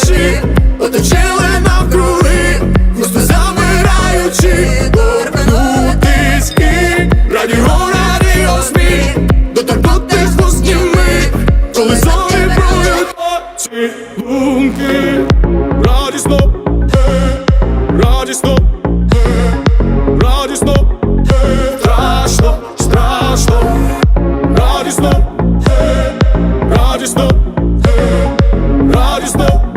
душі, оточили навкруги, густо замираючи, тиски, радіо, радіо змі, доторкнутись пусті ми, коли зони броють очі. Думки, радісно, е, радісно, е, радісно, е, страшно, страшно, радісно, радісно. Radisno